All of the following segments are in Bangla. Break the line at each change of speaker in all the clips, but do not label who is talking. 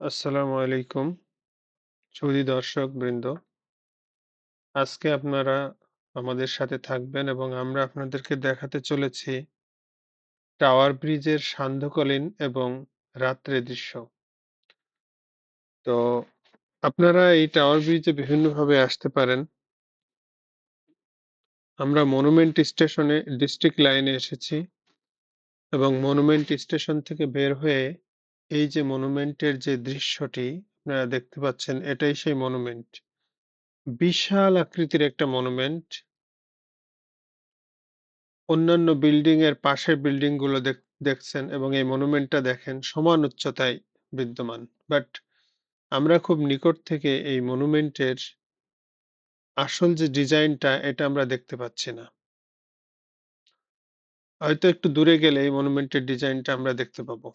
আসসালামু আলাইকুম, সুধী দর্শকবৃন্দ। আজকে আপনারা আমাদের সাথে থাকবেন এবং আমরা আপনাদেরকে দেখাতে চলেছি টাওয়ার ব্রিজের সান্ধ্যকালীন এবং রাত্রে দৃশ্য। তো আপনারা এই টাওয়ার ব্রিজে বিভিন্নভাবে আসতে পারেন। আমরা মনুমেন্ট স্টেশনে ডিস্ট্রিক্ট লাইনে এসেছি এবং মনুমেন্ট স্টেশন থেকে বের হয়ে এই যে মনুমেন্টের যে দৃশ্যটি, আপনারা দেখতে পাচ্ছেন, এটাই সেই মনুমেন্ট। বিশাল আকৃতির একটা মনুমেন্ট। অন্যান্য বিল্ডিং এর পাশের বিল্ডিংগুলো দেখ, দেখছেন এবং এই মনুমেন্টটা দেখেন সমান উচ্চতায় বিদ্যমান। বাট আমরা খুব নিকট থেকে এই মনুমেন্টের আসল যে ডিজাইনটা এটা আমরা দেখতে পাচ্ছি না। হয়তো একটু দূরে গেলে এই মনুমেন্টের ডিজাইনটা আমরা দেখতে পাবো।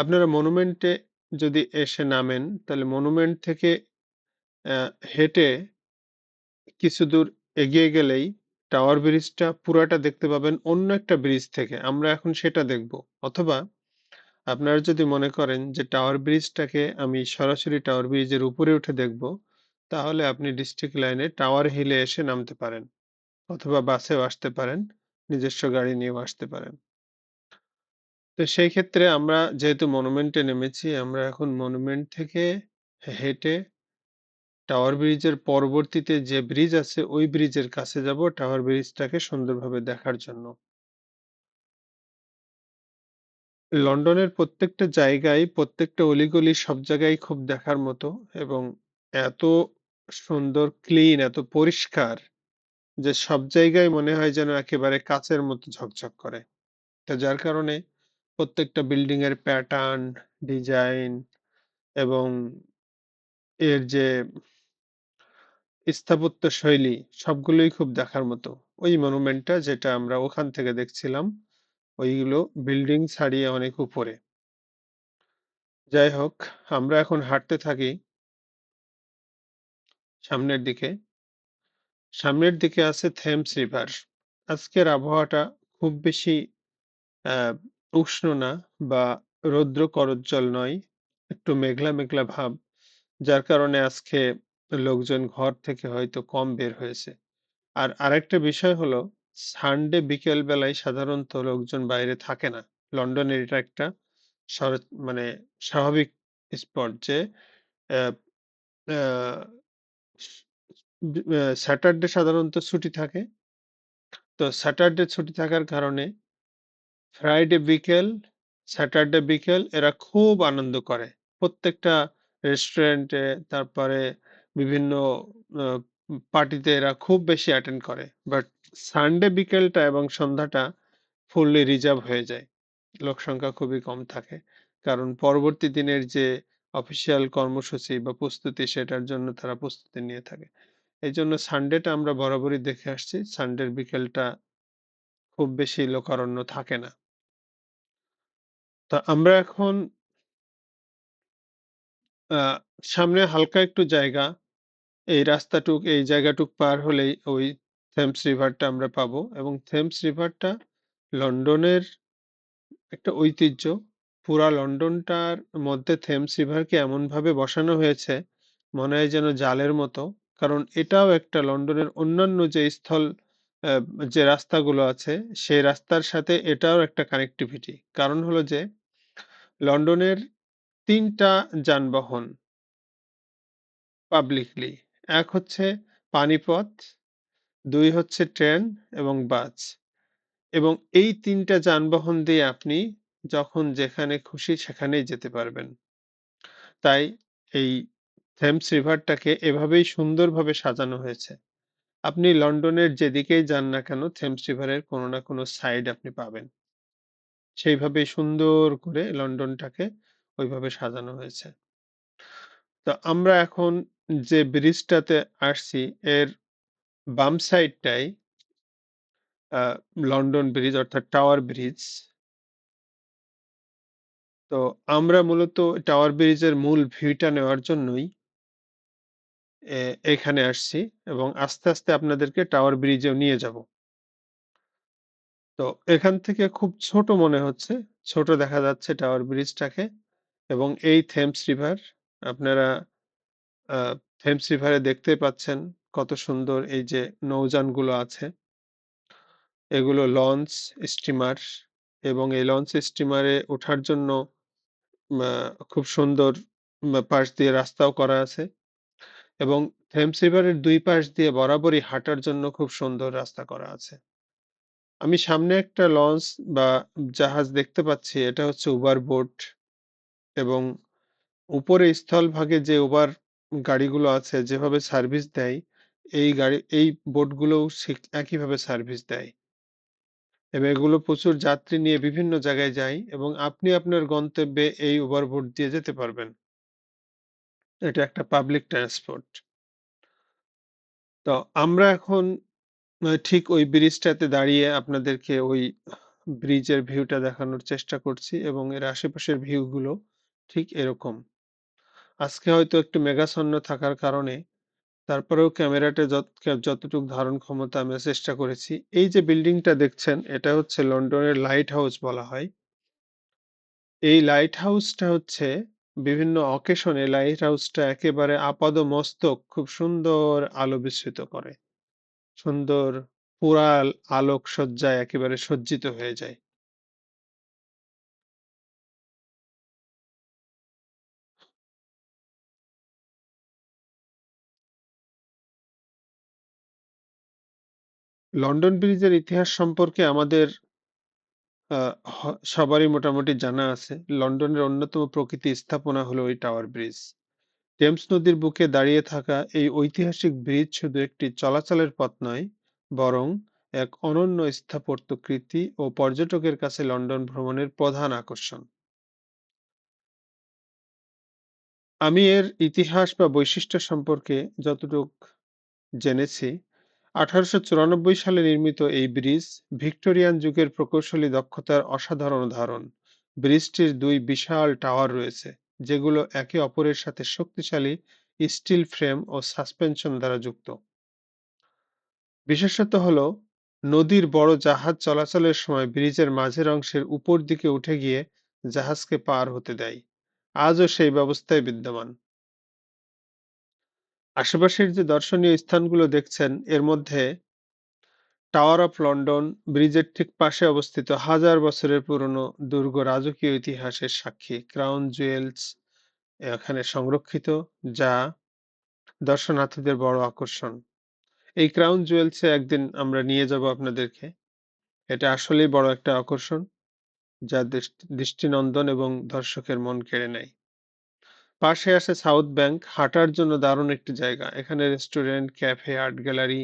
আপনারা মনুমেন্টে যদি এসে নামেন তাহলে মনুমেন্ট থেকে হেঁটে কিছুদূর এগিয়ে গেলেই টাওয়ার ব্রিজটা পুরাটা দেখতে পাবেন অন্য একটা ব্রিজ থেকে। আমরা এখন সেটা দেখব। অথবা আপনারা যদি মনে করেন যে টাওয়ার ব্রিজটাকে আমি সরাসরি টাওয়ার ব্রিজের উপরে উঠে দেখব, তাহলে আপনি ডিস্ট্রিক্ট লাইনে টাওয়ার হিলে এসে নামতে পারেন। অথবা বাসেও আসতে পারেন, নিজস্ব গাড়ি নিয়েও আসতে পারেন। তো সেই ক্ষেত্রে আমরা যেহেতু মনুমেন্টে নেমেছি, আমরা এখন মনুমেন্ট থেকে হেঁটে টাওয়ার ব্রিজের পরবর্তীতে যে ব্রিজ আছে ওই ব্রিজের কাছে যাব টাওয়ার ব্রিজটাকে সুন্দরভাবে দেখার জন্য। লন্ডনের প্রত্যেকটা জায়গায়, প্রত্যেকটা অলিগলি সব জায়গায় খুব দেখার মতো এবং এত সুন্দর ক্লিন, এত পরিষ্কার যে সব জায়গায় মনে হয় যেন একেবারে কাচের মতো ঝকঝক করে। তো যার কারণে প্রত্যেকটা বিল্ডিং এর প্যাটার্ন, ডিজাইন এবং এর যে স্থাপত্য শৈলী সবগুলোই খুব দেখার মতো। ওই মনুমেন্টটা যেটা আমরা ওখান থেকে দেখছিলাম, ওইগুলো বিল্ডিং ছাড়িয়ে অনেক উপরে। যাই হোক, আমরা এখন হাঁটতে থাকি সামনের দিকে। সামনের দিকে আছে থেমস রিভার। আজকের আবহাওয়াটা খুব বেশি উষ্ণ না বা রৌদ্র করজ্জ্বল নয়। একটু মেঘলা, মেঘলা ভাব। যার কারণে আজকে লোকজন ঘর থেকে হয়তো কম বের হয়েছে। আর আরেকটা বিষয় হলো সানডে বিকেল বেলায় সাধারণত লোকজন বাইরে থাকে না। লন্ডনের এটা একটা সর মানে স্বাভাবিক স্পট যে বি অ্যা স্যাটারডে সাধারণত ছুটি থাকে। তো স্যাটারডে ছুটি থাকার কারণে ফ্রাইডে বিকেল, স্যাটারডে বিকেল এরা খুব আনন্দ করে। প্রত্যেকটা রেস্টুরেন্টে তারপরে বিভিন্ন পার্টিতে এরা খুব বেশি অ্যাটেন্ড করে। বাট সানডে বিকেলটা এবং সন্ধ্যাটা ফুললি রিজার্ভ হয়ে যায়। লোক সংখ্যা খুবই কম থাকে। কারণ পরবর্তী দিনের যে অফিসিয়াল কর্মসূচি বা প্রস্তুতি সেটার জন্য তারা প্রস্তুতি নিয়ে থাকে। এই জন্য সানডেটা আমরা বরাবরই দেখে আসছি। সানডের বিকেলটা খুব বেশি লোকারণ্য থাকে না। তো আমরা এখন সামনে হালকা একটু জায়গা। এই রাস্তাটুক, এই জায়গাটুক পার হলেই ওই থেমস রিভারটা আমরা পাবো এবং থেমস রিভারটা লন্ডনের একটা ঐতিহ্য। পুরা লন্ডনটার মধ্যে থেমস রিভারকে এমনভাবে বসানো হয়েছে, মনে হয় যেন জালের মতো। কারণ এটাও একটা লন্ডনের অন্যান্য যে স্থল যে রাস্তাগুলো আছে, সেই রাস্তার সাথে এটাও একটা কানেক্টিভিটি। কারণ হলো যে লন্ডনের তিনটা যানবাহন পাবলিকলি। এক হচ্ছে পানিপথ, দুই হচ্ছে ট্রেন এবং বাস। এবং এই তিনটা যানবাহন দিয়ে আপনি যখন যেখানে খুশি সেখানেই যেতে পারবেন। তাই এই থেমস রিভারটাকে এভাবেই সুন্দরভাবে সাজানো হয়েছে। আপনি লন্ডনের যেদিকেই যান না কেন থেমস রিভারের কোনো না কোনো সাইড আপনি পাবেন। সেইভাবেই সুন্দর করে লন্ডনটাকে ওইভাবে সাজানো হয়েছে। তো আমরা এখন যে ব্রিজটাতে আসছি এর বাম সাইডটায় আ লন্ডন ব্রিজ অর্থাৎ টাওয়ার ব্রিজ। তো আমরা মূলত টাওয়ার ব্রিজের মূল ভিউটা নেওয়ার জন্যই এখানে আসছি এবং আস্তে, আস্তে আপনাদেরকে টাওয়ার ব্রিজেও নিয়ে যাব। তো এখান থেকে খুব ছোট মনে হচ্ছে। ছোট দেখা যাচ্ছে টাওয়ার ব্রিজটাকে এবং এই থেমস রিভার আপনারা থেমস রিভারে দেখতেই পাচ্ছেন কত সুন্দর এই যে নৌযানগুলো আছে। এগুলো লঞ্চ, স্টিমার এবং এই লঞ্চ স্টিমারে ওঠার জন্য খুব সুন্দর পাশ দিয়ে রাস্তাও করা আছে এবং থেমস রিভারের ২ পাশ দিয়ে বরাবরই হাঁটার জন্য খুব সুন্দর রাস্তা করা আছে। আমি সামনে একটা লঞ্চ বা জাহাজ দেখতে পাচ্ছি এটা হচ্ছে উবার বোট এবং উপরে স্থলভাগে যে উবার গাড়িগুলো আছে যেভাবে সার্ভিস দেয়, এই গাড়ি এই বোটগুলোও একইভাবে সার্ভিস দেয়। এবং এগুলো প্রচুর যাত্রী নিয়ে বিভিন্ন জায়গায় যায় এবং আপনি আপনার গন্তব্যে এই উবার বোট দিয়ে যেতে পারবেন। এটা একটা পাবলিক ট্রান্সপোর্ট। তো আমরা এখন ঠিক ওই ব্রিজটাতে দাঁড়িয়ে আপনাদেরকে ওই ব্রিজের ভিউটা দেখানোর চেষ্টা করছি এবং এর আশেপাশের ভিউগুলো ঠিক এরকম। আজকে হয়তো একটু মেঘাচ্ছন্ন থাকার কারণে তারপরেও ক্যামেরাটা যত যতটুক ধারণ ক্ষমতা আমরা চেষ্টা করেছি। এই যে বিল্ডিংটা দেখছেন, এটা হচ্ছে লন্ডনের লাইট হাউস বলা হয়। এই লাইট হাউসটা হচ্ছে বিভিন্ন অকেশনে লাইট হাউসটা একেবারে আপাদ মস্তক খুব সুন্দর আলো বিস্মিত করে। সুন্দর পুরা আলোকসজ্জায় একেবারে সজ্জিত হয়ে যায়। লন্ডন ব্রিজের ইতিহাস সম্পর্কে আমাদের সবারই মোটামুটি জানা আছে। লন্ডনের অন্যতম প্রকৃতি স্থাপনা হলো এই টাওয়ার ব্রিজ। টেমস নদীর বুকে দাঁড়িয়ে থাকা এই ঐতিহাসিক ব্রিজ শুধু একটি চলাচলের পথ নয়, বরং এক অনন্য স্থাপত্য কৃতি ও পর্যটকের কাছে লন্ডন ভ্রমণের প্রধান আকর্ষণ। আমি এর ইতিহাস বা বৈশিষ্ট্য সম্পর্কে যতটুক জেনেছি, ১৮৯৪ সালে নির্মিত এই ব্রিজ ভিক্টোরিয়ান যুগের প্রকৌশলী দক্ষতার অসাধারণ উদাহরণ। ব্রিজটির দুই বিশাল টাওয়ার রয়েছে, যেগুলো একে অপরের সাথে শক্তিশালী স্টিল ফ্রেম ও সাসপেনশন দ্বারা যুক্ত। বিশেষত হলো, নদীর বড় জাহাজ চলাচলের সময় ব্রিজের মাঝের অংশের উপর দিকে উঠে গিয়ে জাহাজকে পার হতে দেয়। আজও সেই ব্যবস্থায় বিদ্যমান। আশেপাশের যে দর্শনীয় স্থানগুলো দেখছেন, এর মধ্যে টাওয়ার অফ লন্ডন ব্রিজের ঠিক পাশে অবস্থিত হাজার বছরের পুরনো দুর্গ রাজকীয় ইতিহাসের সাক্ষী ক্রাউন জুয়েলস এখানে সংরক্ষিত, যা দর্শনার্থীদের বড় আকর্ষণ। এই ক্রাউন জুয়েলসে একদিন আমরা নিয়ে যাব আপনাদেরকে। এটা আসলেই বড় একটা আকর্ষণ, যা দৃষ্টিনন্দন এবং দর্শকের মন কেড়ে নেয়। পাশে আছে সাউথ ব্যাংক, হাঁটার জন্য দারুণ একটি জায়গা। এখানে রেস্টুরেন্ট, ক্যাফে, আর্ট গ্যালারি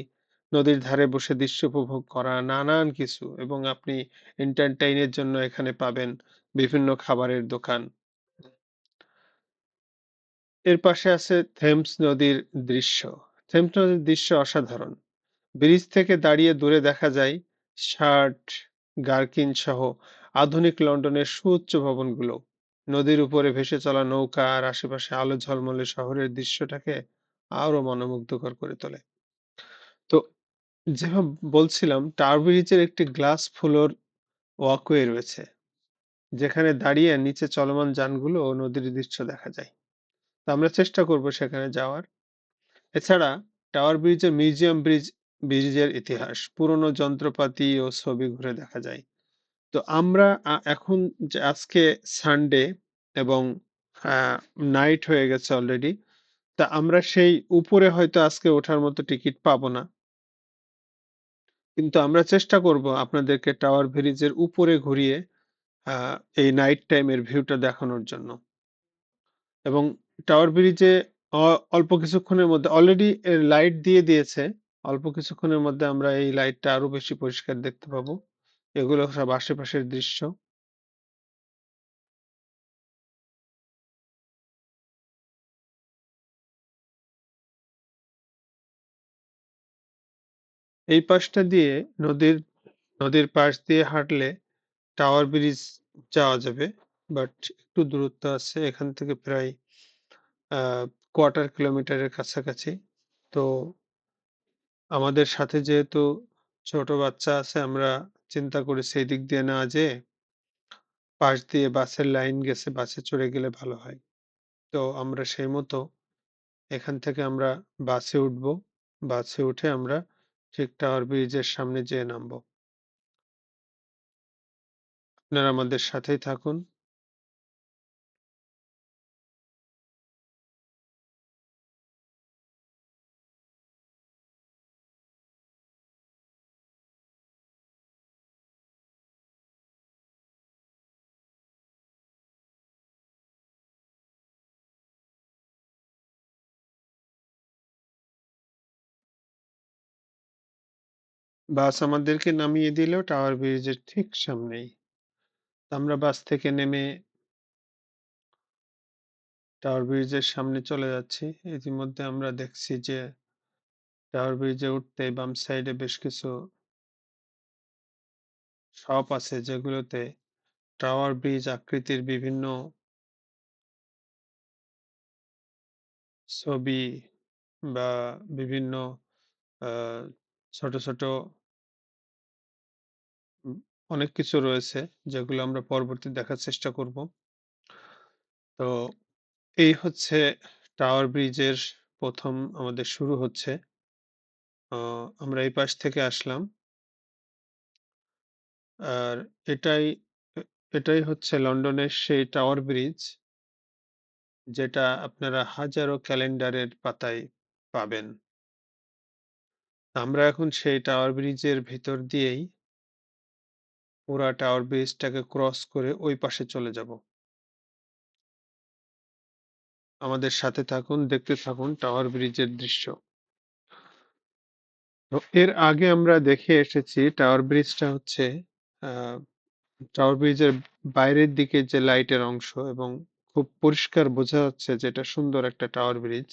নদীর ধারে বসে দৃশ্য উপভোগ করা, নানান কিছু এবং আপনি এন্টারটেইনের জন্য এখানে পাবেন বিভিন্ন খাবারের দোকান। এর পাশে আছে থেমস নদীর দৃশ্য। থেমস নদীর দৃশ্য অসাধারণ। ব্রিজ থেকে দাঁড়িয়ে দূরে দেখা যায় শার্ট, গার্কিন সহ আধুনিক লন্ডনের সুউচ্চ ভবনগুলো। নদীর উপরে ভেসে চলা নৌকা আর আশেপাশে আলো ঝলমলে শহরের দৃশ্যটাকে আরও মনোমুগ্ধকর করে তোলে। তো যেভাবে বলছিলাম টাওয়ার ব্রিজের একটি গ্লাস ফ্লোর ওয়াকওয়ে রয়েছে, যেখানে দাঁড়িয়ে নিচে চলমান যানগুলো ও নদীর দৃশ্য দেখা যায়। তো আমরা চেষ্টা করব সেখানে যাওয়ার। এছাড়া, টাওয়ার ব্রিজের মিউজিয়াম ব্রিজ, ব্রিজের ইতিহাস, পুরনো যন্ত্রপাতি ও ছবি ঘুরে দেখা যায়। তো আমরা এখন যে আজকে সানডে এবং নাইট হয়ে গেছে অলরেডি তা আমরা সেই উপরে হয়তো আজকে ওঠার মতো টিকিট পাবো না। কিন্তু আমরা চেষ্টা করব আপনাদেরকে টাওয়ার ব্রিজের উপরে ঘুরিয়ে এই নাইট টাইমের ভিউটা দেখানোর জন্য। এবং টাওয়ার ব্রিজে অল্প কিছুক্ষণের মধ্যে অলরেডি লাইট দিয়ে দিয়েছে, অল্প কিছুক্ষণের মধ্যে আমরা এই লাইটটা আরও বেশি পরিষ্কার দেখতে পাবো। এগুলো সব আশেপাশের দৃশ্য। এই পাশটা দিয়ে নদীর নদীর পাশ দিয়ে হাঁটলে টাওয়ার ব্রিজ যাওয়া যাবে বাট একটু দূরত্ব আছে এখান থেকে প্রায় কোয়ার্টার কিলোমিটারের কাছাকাছি তো আমাদের সাথে যেহেতু ছোট বাচ্চা আছে আমরা চিন্তা করি সেই দিক দিয়ে না যেয়ে পাশ দিয়ে বাসের লাইন গেছে, বাসে চড়ে গেলে ভালো হয়। তো আমরা সেই মতো এখান থেকে আমরা বাসে উঠবো। বাসে উঠে আমরা ঠিক টাওয়ার ব্রিজের সামনে যেয়ে নামবো। আপনারা আমাদের সাথেই থাকুন। বাস আমাদেরকে নামিয়ে দিল টাওয়ার ব্রিজের ঠিক সামনেই। আমরা বাস থেকে নেমে টাওয়ার ব্রিজের সামনে চলে যাচ্ছি। ইতিমধ্যে আমরা দেখছি যে টাওয়ার ব্রিজে উঠতেই বাম সাইডে বেশ কিছু শপ আছে যেগুলোতে টাওয়ার ব্রিজ আকৃতির বিভিন্ন ছবি বা বিভিন্ন ছোট, ছোট অনেক কিছু রয়েছে, যেগুলো আমরা পরবর্তী দেখার চেষ্টা করব। তো এই হচ্ছে টাওয়ার ব্রিজের প্রথম আমাদের শুরু হচ্ছে। আমরা এই পাশ থেকে আসলাম। আর এটাই এটাই হচ্ছে লন্ডনের সেই টাওয়ার ব্রিজ যেটা আপনারা হাজারো ক্যালেন্ডারের পাতায় পাবেন। আমরা এখন সেই টাওয়ার ব্রিজের ভেতর দিয়েই পুরা টাওয়ার ব্রিজটাকে ক্রস করে ওই পাশে চলে যাব। আমাদের সাথে থাকুন, দেখতে থাকুন টাওয়ার ব্রিজের দৃশ্য। তো এর আগে আমরা দেখে এসেছি টাওয়ার ব্রিজটা হচ্ছে টাওয়ার ব্রিজের বাইরের দিকে যে লাইটের অংশ এবং খুব পরিষ্কার বোঝা যাচ্ছে যে এটা সুন্দর একটা টাওয়ার ব্রিজ।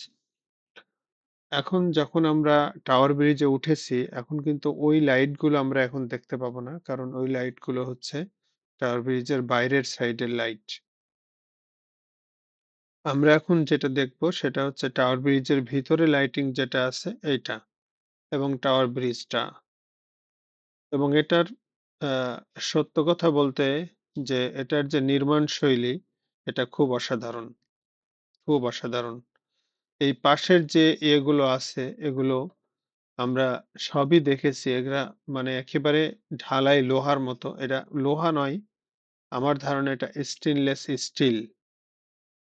এখন যখন আমরা টাওয়ার ব্রিজে উঠেছি, এখন কিন্তু ওই লাইটগুলো আমরা এখন দেখতে পাবো না। কারণ ওই লাইটগুলো হচ্ছে টাওয়ার ব্রিজের বাইরের সাইডের লাইট। আমরা এখন যেটা দেখব সেটা হচ্ছে টাওয়ার ব্রিজের ভিতরে লাইটিং যেটা আছে এইটা এবং টাওয়ার ব্রিজটা। এবং এটার সত্য কথা বলতে যে এটার যে নির্মাণ শৈলী এটা খুব অসাধারণ, খুব অসাধারণ। এই পাশের যে ইয়েগুলো আছে এগুলো আমরা সবই দেখেছি। এগুলা মানে একেবারে ঢালাই লোহার মতো। এটা লোহা নয়, আমার ধারণা এটা স্টেনলেস স্টিল।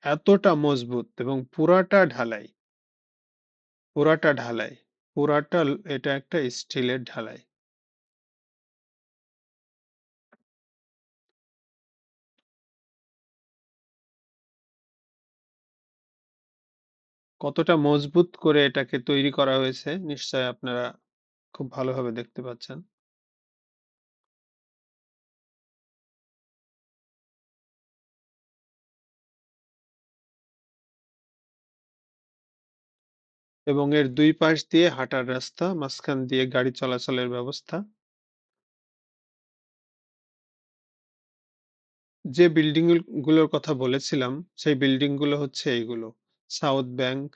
এতটা মজবুত এবং পুরাটা ঢালাই। পুরাটা ঢালাই। পুরাটা এটা একটা স্টিলের ঢালাই। কতটা মজবুত করে এটাকে তৈরি করা হয়েছে নিশ্চয়ই আপনারা খুব ভালোভাবে দেখতে পাচ্ছেন। এবং এর দুই পাশ দিয়ে হাঁটার রাস্তা, মাঝখান দিয়ে গাড়ি চলাচলের ব্যবস্থা। যে বিল্ডিং গুলগুলোর কথা বলেছিলাম, সেই বিল্ডিংগুলো হচ্ছে এইগুলো। সাউথ ব্যাংক,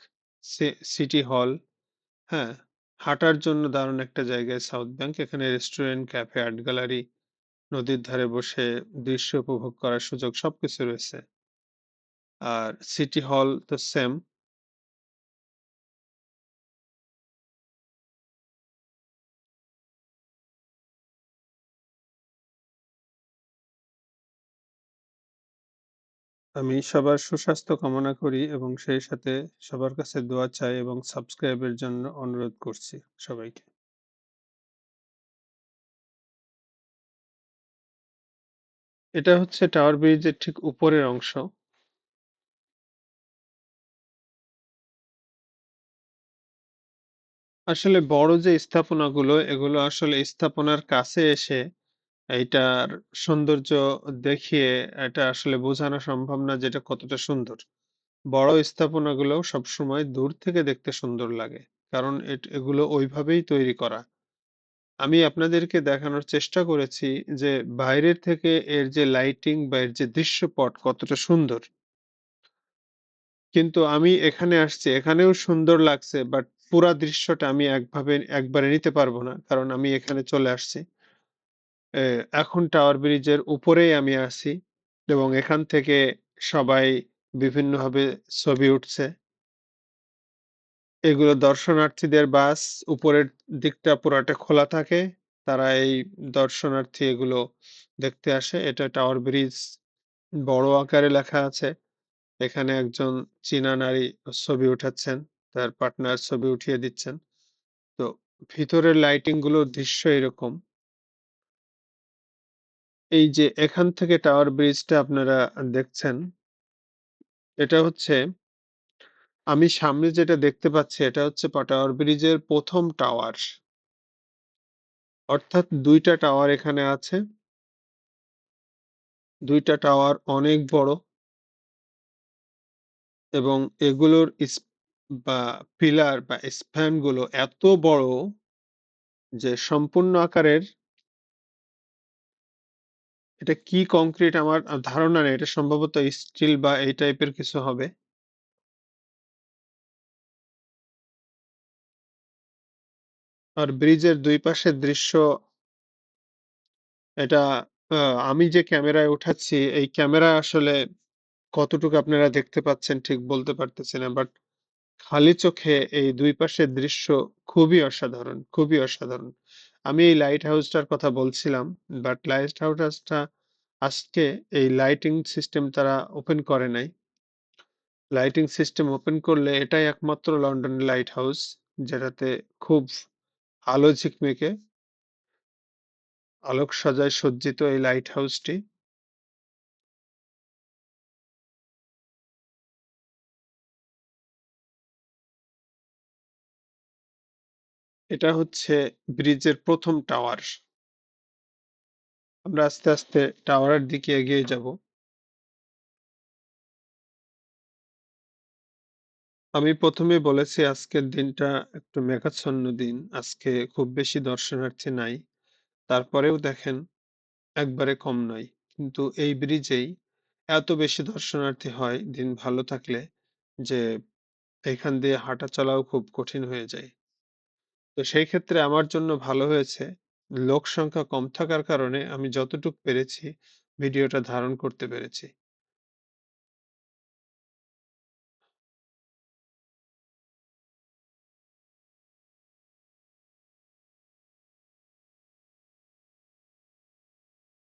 সিটি হল, হ্যাঁ? হাঁটার জন্য দারুণ একটা জায়গায় সাউথ ব্যাংক। এখানে রেস্টুরেন্ট, ক্যাফে, আর্ট গ্যালারি, নদীর ধারে বসে দৃশ্য উপভোগ করার সুযোগ সবকিছু রয়েছে। আর সিটি হল তো সেম। আমি সবার সুস্বাস্থ্য কামনা করি এবং সেই সাথে সবার কাছে দোয়া চাই এবং সাবস্ক্রাইবের জন্য অনুরোধ করছি সবাইকে। এটা হচ্ছে টাওয়ার ব্রিজের ঠিক উপরের অংশ। আসলে বড় যে স্থাপনাগুলো, এগুলো আসলে স্থাপনার কাছে এসে এইটার সৌন্দর্য দেখিয়ে এটা আসলে বোঝানো সম্ভব না যে এটা কতটা সুন্দর। বড় স্থাপনাগুলোও সবসময় দূর থেকে দেখতে সুন্দর লাগে। কারণ এগুলো ওইভাবেই তৈরি করা। আমি আপনাদেরকে দেখানোর চেষ্টা করেছি যে বাইরের থেকে এর যে লাইটিং বা এর যে দৃশ্যপট কতটা সুন্দর। কিন্তু আমি এখানে আসছি, এখানেও সুন্দর লাগছে বাট পুরা দৃশ্যটা আমি একভাবে একবারে নিতে পারব না। কারণ আমি এখানে চলে আসছি। এখন টাওয়ার ব্রিজের উপরেই আমি আছি। এবং এখান থেকে সবাই বিভিন্নভাবে ছবি উঠছে। এগুলো দর্শনার্থীদের বাস। উপরের দিকটা পুরাটা খোলা থাকে। তারা এই দর্শনার্থী এগুলো দেখতে আসে। এটা টাওয়ার ব্রিজ। বড় আকারে লেখা আছে। এখানে একজন চীনা নারী ছবি উঠাচ্ছেন। তার পার্টনার ছবি উঠিয়ে দিচ্ছেন। তো ভিতরের লাইটিংগুলোর দৃশ্য এরকম। এই যে এখান থেকে টাওয়ার ব্রিজটা আপনারা দেখছেন, এটা হচ্ছে, আমি সামনে যেটা দেখতে পাচ্ছি এটা হচ্ছে টাওয়ার ব্রিজের প্রথম টাওয়ার। অর্থাৎ দুইটা টাওয়ার এখানে আছে। দুইটা টাওয়ার অনেক বড়। এবং এগুলোর বা পিলার বা স্প্যানগুলো এত বড় যে সম্পূর্ণ আকারের এটা কি কংক্রিট আমার ধারণা নেই। এটা সম্ভবত স্টিল বা এই টাইপের কিছু হবে। আর ব্রিজের ২ পাশের দৃশ্য এটা আমি যে ক্যামেরায় উঠাচ্ছি এই ক্যামেরা আসলে কতটুকু আপনারা দেখতে পাচ্ছেন ঠিক বলতে পারতেছি না। বাট খালি চোখে এই ২ পাশের দৃশ্য খুবই অসাধারণ, খুবই অসাধারণ। আমি এই লাইট হাউসটার কথা বলছিলাম। বাট লাইট হাউসটা আজকে এই লাইটিং সিস্টেম তারা ওপেন করে নাই। লাইটিং সিস্টেম ওপেন করলে এটাই একমাত্র লন্ডনের লাইট হাউস যেটাতে খুব আলো ঝিকমিকে আলোকসজ্জায় সজ্জিত এই লাইট হাউসটি। এটা হচ্ছে ব্রিজের প্রথম টাওয়ার। আমরা আস্তে, আস্তে টাওয়ারের দিকে এগিয়ে যাব। আমি প্রথমে বলেছি আজকের দিনটা একটু মেঘাচ্ছন্ন দিন। আজকে খুব বেশি দর্শনার্থী নাই। তারপরেও দেখেন একবারে কম নয়। কিন্তু এই ব্রিজেই এত বেশি দর্শনার্থী হয় দিন ভালো থাকলে যে এখান দিয়ে হাঁটা চলাও খুব কঠিন হয়ে যায়। তো সেই ক্ষেত্রে আমার জন্য ভালো হয়েছে। লোক সংখ্যা কম থাকার কারণে আমি যতটুক পেরেছি ভিডিওটা ধারণ করতে পেরেছি।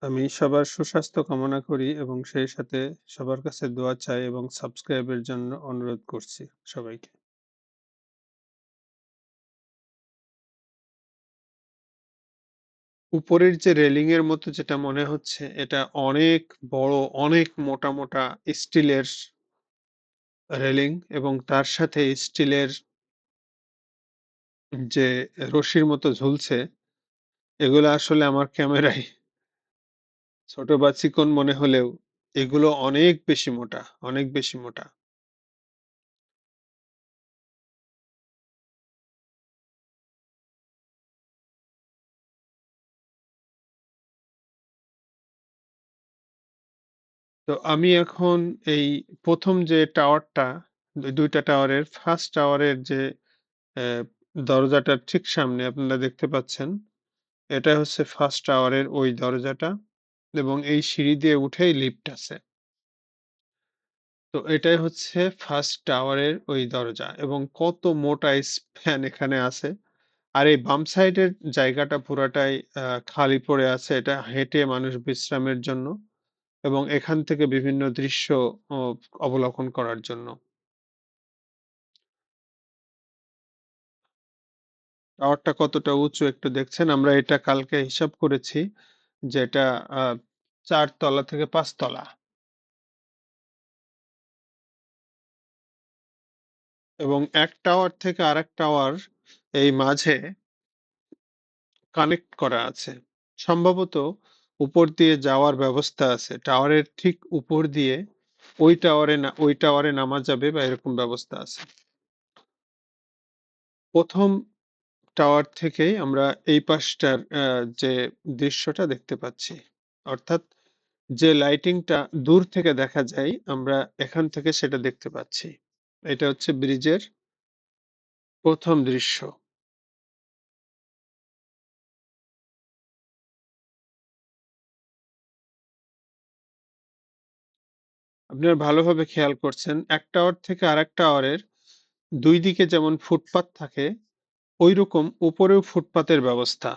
আমি সবার সুস্বাস্থ্য কামনা করি এবং সেই সাথে সবার কাছে দোয়া চাই এবং সাবস্ক্রাইবের জন্য অনুরোধ করছি সবাইকে। উপরের যে রেলিং এর মতো যেটা মনে হচ্ছে এটা অনেক বড়, অনেক মোটা, মোটা স্টিলের রেলিং এবং তার সাথে স্টিলের যে রশির মতো ঝুলছে, এগুলো আসলে আমার ক্যামেরায় ছোট বা চিকন মনে হলেও এগুলো অনেক বেশি মোটা, অনেক বেশি মোটা। তো আমি এখন এই ১ম যে টাওয়ারটা, ২ টা টাওয়ারের 1st টাওয়ারের যে দরজাটার ঠিক সামনে আপনারা দেখতে পাচ্ছেন। এটা হচ্ছে 1st টাওয়ারের ওই দরজাটা এবং এই সিঁড়ি দিয়ে উঠেই লিফট আছে। তো এটাই হচ্ছে 1st টাওয়ারের ওই দরজা এবং কত মোটা স্প্যান এখানে আছে। আর এই বাম সাইডের জায়গাটা পুরাটাই খালি পড়ে আছে। এটা হেঁটে মানুষ বিশ্রামের জন্য এবং এখান থেকে বিভিন্ন দৃশ্য অবলোকন করার জন্য। টাওয়ারটা কতটা উঁচু একটু দেখছেন? আমরা এটা কালকে হিসাব করেছি যে এটা ৪ তলা থেকে পাঁচ তলা। এবং এক টাওয়ার থেকে আরেক টাওয়ার এই মাঝে কানেক্ট করা আছে। সম্ভবত উপর দিয়ে যাওয়ার ব্যবস্থা আছে। টাওয়ারের ঠিক উপর দিয়ে ওই টাওয়ারে না, ওই টাওয়ারে নামা যাবে বা এরকম ব্যবস্থা আছে। প্রথম টাওয়ার থেকেই আমরা এই পাশটার যে দৃশ্যটা দেখতে পাচ্ছি। অর্থাৎ যে লাইটিংটা দূর থেকে দেখা যায়, আমরা এখান থেকে সেটা দেখতে পাচ্ছি। এটা হচ্ছে ব্রিজের প্রথম দৃশ্য। আপনারা ভালোভাবে খেয়াল করছেন, এক টাওয়ার থেকে আরেক টাওয়ারের দুই দিকে যেমন ফুটপাত থাকে, ঐরকম উপরেও ফুটপাতের ব্যবস্থা।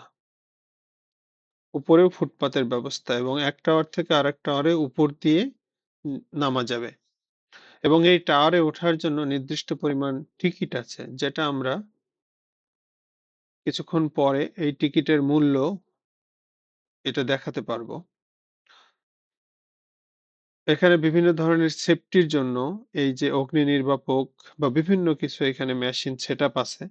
উপরেও ফুটপাতের ব্যবস্থা এবং এক টাওয়ার থেকে আরেক টাওয়ারে উপর দিয়ে নামা যাবে। এবং এই টাওয়ারে ওঠার জন্য নির্দিষ্ট পরিমাণ টিকিট আছে, যেটা আমরা কিছুক্ষণ পরে এই টিকিটের মূল্য এটা দেখাতে পারব। এখানে বিভিন্ন ধরনের সেফটির জন্য এই যে অগ্নি নির্বাপক বা বিভিন্ন কিছু এখানে মেশিন সেটআপ আছে।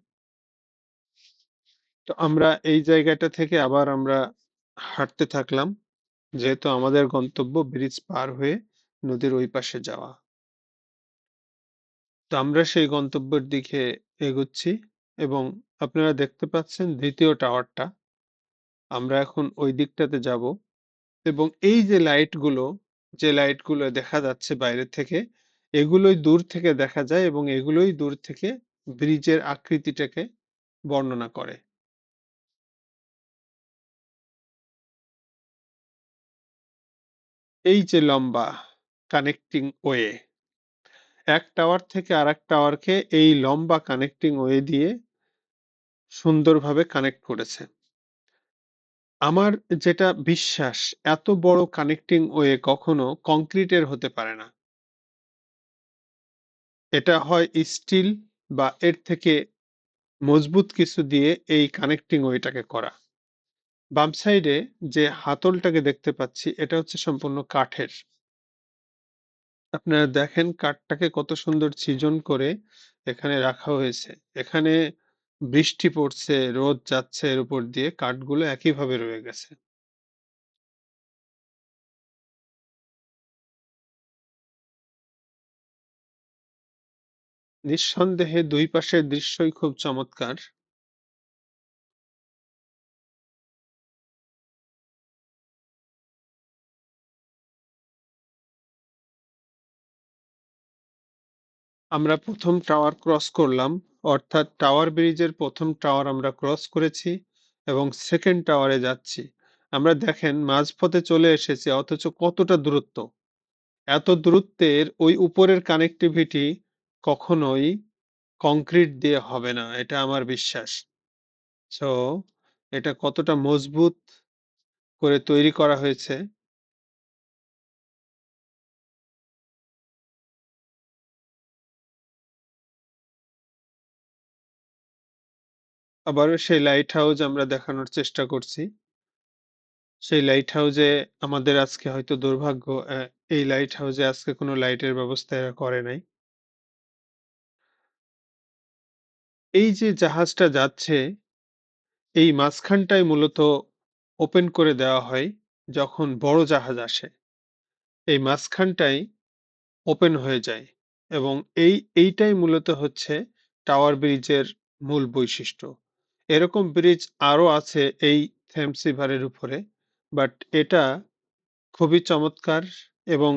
তো আমরা এই জায়গাটা থেকে আবার আমরা হাঁটতে থাকলাম। যেহেতু আমাদের গন্তব্য ব্রিজ পার হয়ে নদীর ওই পাশে যাওয়া। তো আমরা সেই গন্তব্যের দিকে এগুচ্ছি এবং আপনারা দেখতে পাচ্ছেন ২য় টাওয়ারটা। আমরা এখন ওই দিকটাতে যাব এবং এই যে লাইটগুলো, যে লাইটগুলো দেখা যাচ্ছে বাইরে থেকে, এগুলোই দূর থেকে দেখা যায় এবং এগুলোই দূর থেকে ব্রিজের আকৃতিটাকে বর্ণনা করে। এই যে লম্বা কানেক্টিং ওয়ে। এক টাওয়ার থেকে আরেক টাওয়ারকে এই লম্বা কানেক্টিং ওয়ে দিয়ে সুন্দরভাবে কানেক্ট করেছে। আমার যেটা বিশ্বাস, এত বড় কানেক্টিং ওয়ে কখনো কংক্রিটের হতে পারে না। এটা হয় স্টিল বা এর থেকে মজবুত কিছু দিয়ে এই কানেক্টিং ওয়েটাকে করা। বাম সাইডে যে হাতলটাকে দেখতে পাচ্ছি, এটা হচ্ছে সম্পূর্ণ কাঠের। আপনারা দেখেন কাঠটাকে কত সুন্দর ছিজন করে এখানে রাখা হয়েছে। এখানে বৃষ্টি পড়ছে, রোদ যাচ্ছে এর উপর দিয়ে কাঠগুলো একইভাবে রয়ে গেছে। নিঃসন্দেহে ২ পাশের দৃশ্যই খুব চমৎকার। আমরা ১ম টাওয়ার ক্রস করলাম। অর্থাৎ টাওয়ার ব্রিজের প্রথম টাওয়ার আমরা ক্রস করেছি এবং সেকেন্ড টাওয়ারে যাচ্ছি। আমরা দেখেন মাঝপথে চলে এসেছি, অথচ কতটা দূরত্ব। এত দূরত্বের ওই উপরের কানেক্টিভিটি কখনোই কংক্রিট দিয়ে হবে না। এটা আমার বিশ্বাস। সো এটা কতটা মজবুত করে তৈরি করা হয়েছে আবারও সেই লাইট হাউস আমরা দেখানোর চেষ্টা করছি। সেই লাইট হাউসে আমাদের আজকে হয়তো দুর্ভাগ্য এই লাইট হাউসে আজকে কোনো লাইটের ব্যবস্থা এরা করে নাই। এই যে জাহাজটা যাচ্ছে, এই মাঝখানটায় মূলত ওপেন করে দেওয়া হয় যখন বড় জাহাজ আসে। এই মাঝখানটাই ওপেন হয়ে যায় এবং এই এইটাই মূলত হচ্ছে টাওয়ার ব্রিজের মূল বৈশিষ্ট্য। এরকম ব্রিজ আরও আছে এই থেমস রিভারের উপরে। বাট এটা খুবই চমৎকার এবং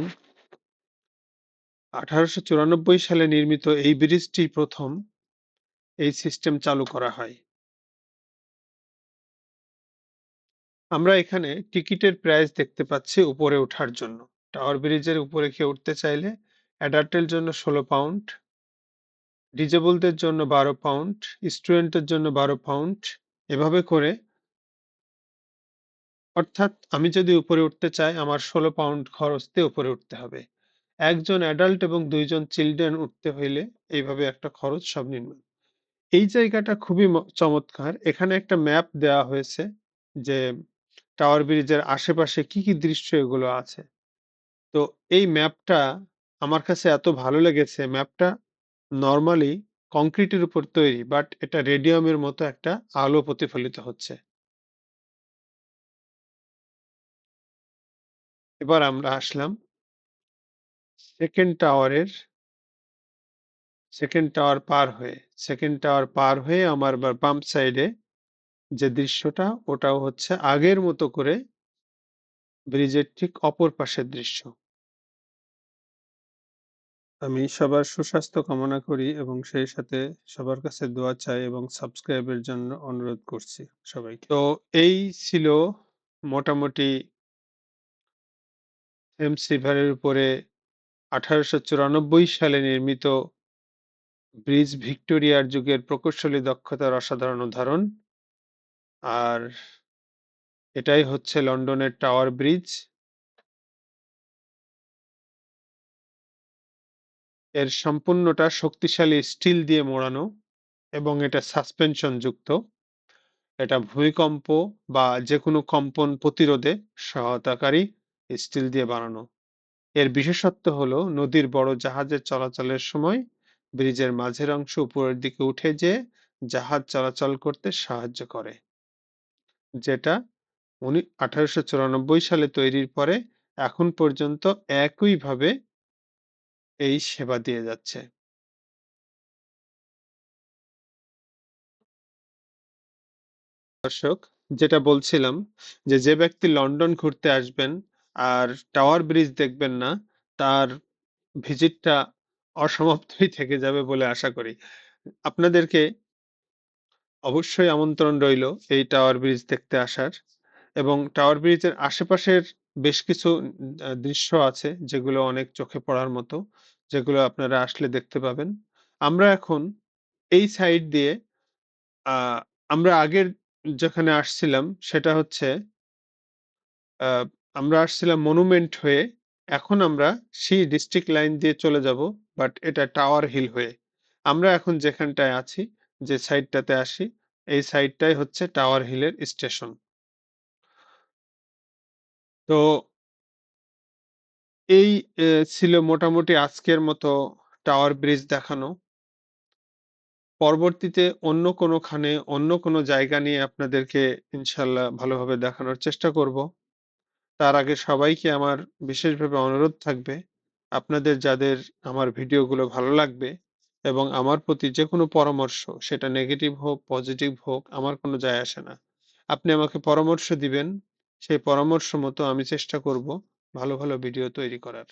১৮৯৪ সালে নির্মিত এই ব্রিজটি প্রথম এই সিস্টেম চালু করা হয়। আমরা এখানে টিকিটের প্রাইস দেখতে পাচ্ছি উপরে ওঠার জন্য। টাওয়ার ব্রিজের উপরে কেউ উঠতে চাইলে অ্যাডাল্টের জন্য ১৬ পাউন্ড। ডিজেবলদের জন্য ১২ পাউন্ড, স্টুডেন্টের জন্য ১২ পাউন্ড। এভাবে করে অর্থাৎ আমি যদি উপরে উঠতে চাই আমার ১৬ পাউন্ড খরচ দিয়ে উপরে উঠতে হবে। একজন অ্যাডাল্ট এবং দুইজন চিলড্রেন উঠতে হইলে এইভাবে একটা খরচ সর্বনিম্ন। এই জায়গাটা খুবই চমৎকার। এখানে একটা ম্যাপ দেওয়া হয়েছে যে টাওয়ার ব্রিজের আশেপাশে কি, কি দৃশ্য এগুলো আছে। তো এই ম্যাপটা আমার কাছে এত ভালো লেগেছে ম্যাপটা নরমালি কংক্রিটের উপর তৈরি বাট এটা রেডিয়ামের মতো একটা আলো প্রতিফলিত হচ্ছে। এবার আমরা আসলাম সেকেন্ড টাওয়ারের সেকেন্ড টাওয়ার পার হয়ে। সেকেন্ড টাওয়ার পার হয়ে আমার বাম সাইডে যে দৃশ্যটা, ওটাও হচ্ছে আগের মতো করে ব্রিজের ঠিক অপর পাশের দৃশ্য। আমি সবার সুস্বাস্থ্য কামনা করি এবং সেই সাথে সবার কাছে দোয়া চাই এবং সাবস্ক্রাইবের জন্য অনুরোধ করছি সবাইকে। তো এই ছিল মোটামুটি থেমস রিভারের উপরে 1894 সালে নির্মিত ব্রিজ ভিক্টোরিয়ার যুগের প্রকৌশলী দক্ষতার অসাধারণ উদাহরণ। আর এটাই হচ্ছে লন্ডনের টাওয়ার ব্রিজ। এর সম্পূর্ণটা শক্তিশালী স্টিল দিয়ে মোড়ানো এবং এটা সাসপেনশন যুক্ত। এটা ভূমিকম্প বা যেকোনো কম্পন প্রতিরোধে সহায়তাকারী স্টিল দিয়ে বানানো। এর বিশেষত্ব হলো নদীর বড় জাহাজের চলাচলের সময় ব্রিজের মাঝের অংশ উপরের দিকে উঠে যেয়ে জাহাজ চলাচল করতে সাহায্য করে। যেটা উনি 1894 সালে তৈরির পরে এখন পর্যন্ত একইভাবে এই সেবা দিয়ে যাচ্ছে। দর্শক যেটা বলছিলাম যে, যে ব্যক্তি লন্ডন ঘুরতে আসবেন আর টাওয়ার ব্রিজ দেখবেন না, তার ভিজিটটা অসমাপ্তই থেকে যাবে বলে আশা করি। আপনাদেরকে অবশ্যই আমন্ত্রণ রইল এই টাওয়ার ব্রিজ দেখতে আসার এবং টাওয়ার ব্রিজের আশেপাশের বেশ কিছু দৃশ্য আছে যেগুলো অনেক চোখে পড়ার মতো। যেগুলো আপনারা আসলে দেখতে পাবেন। আমরা এখন এই সাইড দিয়ে আমরা আগের যেখানে আসছিলাম সেটা হচ্ছে আমরা আসছিলাম মনুমেন্ট হয়ে। এখন আমরা সেই ডিস্ট্রিক্ট লাইন দিয়ে চলে যাব। বাট এটা টাওয়ার হিল হয়ে। আমরা এখন যেখানটায় আছি, যে সাইডটাতে আসি, এই সাইডটাই হচ্ছে টাওয়ার হিলের স্টেশন। তো এই ছিল মোটামুটি আজকের মতো টাওয়ার ব্রিজ দেখানো। পরবর্তীতে অন্য কোনোখানে অন্য কোনো জায়গা নিয়ে আপনাদেরকে ইনশাআল্লাহ ভালোভাবে দেখানোর চেষ্টা করব। তার আগে সবাইকে আমার বিশেষভাবে অনুরোধ থাকবে, আপনাদের যাদের আমার ভিডিওগুলো ভালো লাগবে এবং আমার প্রতি যেকোনো পরামর্শ সেটা নেগেটিভ হোক, পজিটিভ হোক আমার কোনো যায় আসে না। আপনি আমাকে পরামর্শ দিবেন, সেই পরামর্শ মতো আমি চেষ্টা করব ভালো, ভালো ভিডিও তৈরি করার।